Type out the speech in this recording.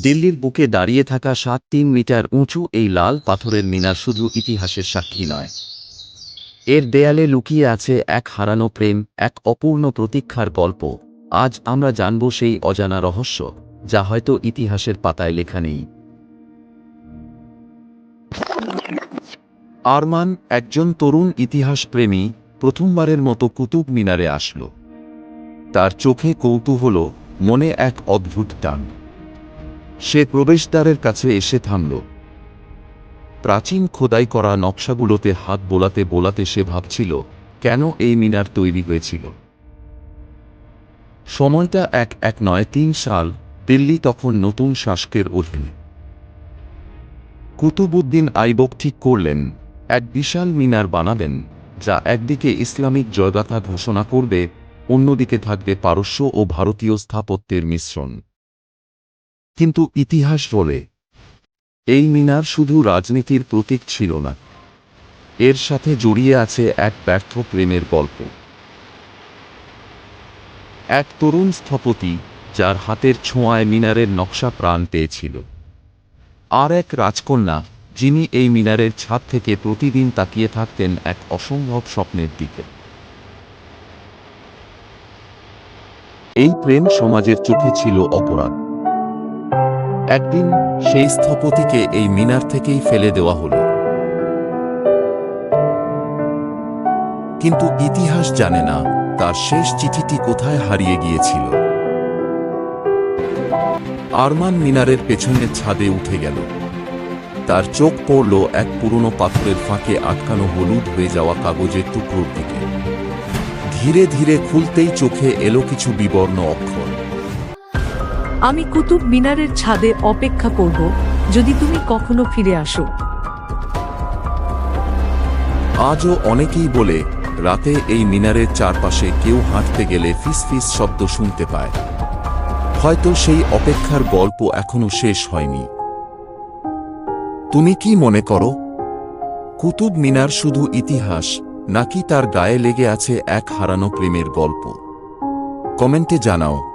দিল্লির বুকে দাঁড়িয়ে থাকা সাত তিন মিটার উঁচু এই লাল পাথরের মিনার শুধু ইতিহাসের সাক্ষী নয়। এর দেয়ালে লুকিয়ে আছে এক হারানো প্রেম, এক অপূর্ণ প্রতীক্ষার গল্প। আজ আমরা জানব সেই অজানা রহস্য, যা হয়তো ইতিহাসের পাতায় লেখা নেই। আরমান, একজন তরুণ ইতিহাসপ্রেমী প্রথমবারের মতো কুতুব মিনারে আসল। তার চোখে কৌতূহল মনে এক অদ্ভুত টান। সে প্রবেশদ্বারের কাছে এসে থামল। প্রাচীন খোদাই করা নকশাগুলোতে হাত বোলাতে বোলাতে সে ভাবছিল, কেন এই মিনার তৈরি হয়েছিল? সময়টা এক এক নয় তিন সাল, দিল্লি তখন নতুন শাসকের অধীনে। কুতুবুদ্দিন আইবক ঠিক করলেন, এক বিশাল মিনার বানাবেন, যা একদিকে ইসলামিক জয়গাথা ঘোষণা করবে, অন্যদিকে থাকবে পারস্য ও ভারতীয় স্থাপত্যের মিশ্রণ। কিন্তু ইতিহাস বলে, এই মিনার শুধু রাজনীতির প্রতীক ছিল না। এর সাথে জড়িয়ে আছে এক ব্যর্থ প্রেমের গল্প। এক তরুণ স্থপতি যার হাতের ছোঁয়ায় মিনারের নকশা প্রাণ পেয়েছিল। আর এক রাজকন্যা যিনি এই মিনারের ছাদ থেকে প্রতিদিন তাকিয়ে থাকতেন এক অসম্ভব স্বপ্নের দিকে। এই প্রেম সমাজের চোখে ছিল অপরাধ। একদিন সেই স্থপতিকে এই মিনার থেকেই ফেলে দেওয়া হল। কিন্তু ইতিহাস জানে না তার শেষ চিঠিটি কোথায় হারিয়ে গিয়েছিল। আরমান মিনারের পেছনের ছাদে উঠে গেল। তার চোখ পড়ল এক পুরনো পাথরের ফাঁকে আটকানো হলুদ হয়ে যাওয়া কাগজের টুকরোর দিকে। ধীরে ধীরে খুলতেই চোখে এলো কিছু বিবর্ণ অক্ষর। আমি কুতুব মিনারের ছাদে অপেক্ষা করব, যদি তুমি কখনো ফিরে আসো। আজও অনেকেই বলে, রাতে এই মিনারের চারপাশে কেউ হাঁটতে গেলে ফিস ফিস শব্দ শুনতে পায়। হয়তো সেই অপেক্ষার গল্প এখনও শেষ হয়নি। তুমি কি মনে করো? কুতুব মিনার শুধু ইতিহাস, নাকি তার গায়ে লেগে আছে এক হারানো প্রেমের গল্প? কমেন্টে জানাও।